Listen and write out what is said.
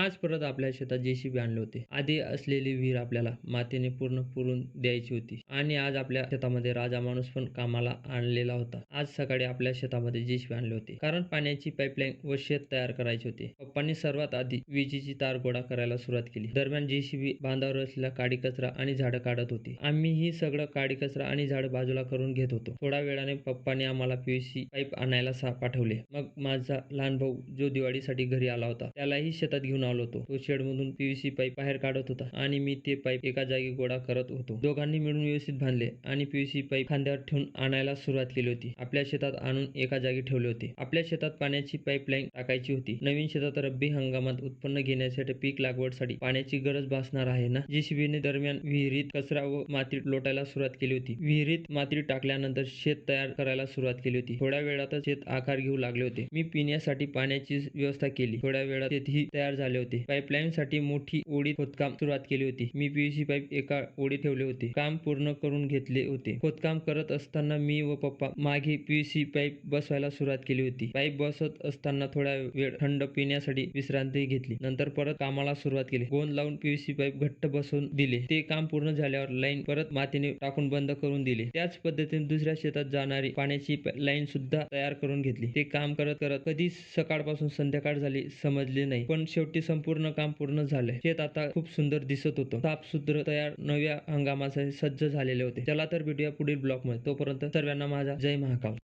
आज परत आपल्या शेतात जेसीबी आणले होते. आधी असलेली विहीर आपल्याला मातीने पूर्ण पुरून द्यायची होती. आणि आज आपल्या शेतामध्ये राजा माणूस पण कामाला आणलेला होता. आज सकाळी आपल्या शेतामध्ये जेसीबी आणले होते. कारण पाण्याची पाईपलाईन व शेत तयार करायचे होते. पप्पांनी सर्वात आधी विजेची तार गोळा करायला सुरुवात केली. दरम्यान जेसीबी बांधावर असलेला काडी कचरा आणि झाडं काढत होती. आम्ही ही सगळं काडी कचरा आणि झाडं बाजूला करून घेत होतो. थोड्या वेळाने पप्पाने आम्हाला पीव्हीसी पाईप आणायला सा पाठवले. मग माझा लहान भाऊ जो दिवाळीसाठी घरी आला होता त्यालाही शेतात घेऊन आलो होतो. तो शेड मधून पीव्हीसी पाईप बाहेर काढत होता आणि मी ते पाईप एका जागी गोळा करत होतो. दोघांनी मिळून व्यवस्थित बांधले आणि पीव्हीसी पाईप खांद्यावर ठेवून आणायला सुरुवात केली होती. आपल्या शेतात आणून एका जागी ठेवले होते. आपल्या शेतात पाण्याची पाईपलाईन टाकायची होती. नवीन शेतात रब्बी हंगामात उत्पन्न घेण्यासाठी पीक लागवडसाठी पाण्याची गरज भासणार आहे ना? जेसीबीने दरम्यान विहिरीत कचरा व माती लोटायला सुरुवात केली होती. विहिरीत माती टाकल्यानंतर शेत तयार करायला सुरुवात केली होती. थोड्या वेळातच शेत आकार घेऊ लागले होते. मी पिण्यासाठी पाण्याची व्यवस्था केली. थोड्या वेळात शेतही तयार झाले. होते. पाईपलाईन साठी मोठी ओळी खोदकाम सुरुवात केली होती. मी पीव्हीसी पाईप एका ओळी ठेवले होते. काम पूर्ण करून घेतले होते. खोदकाम करत असताना मी व पप्पा मागे पीव्हीसी पाईप बसवायला सुरुवात केली होती. पाईप बसत असताना थोडा वेळ थंड पिण्यासाठी विश्रांती घेतली. नंतर परत कामाला सुरुवात केली. गोंद लावून पीव्हीसी पाईप घट्ट बसवून दिले. ते काम पूर्ण झाल्यावर लाईन परत मातीने टाकून बंद करून दिले. त्याच पद्धतीने दुसऱ्या शेतात जाणारी पाण्याची लाईन सुद्धा तयार करून घेतली. ते काम करत करत कधी सकाळपासून संध्याकाळ झाली समजले नाही. पण शेवटी संपूर्ण काम पूर्ण झाले शेत आता खूप सुंदर दिसत होतं. साफसुत्र तयार नव्या हंगामासाठी सज्ज झालेले होते. चला तर भेटूया पुढील ब्लॉकमध्ये तोपर्यंत सर्वांना माझा जय महाकाल.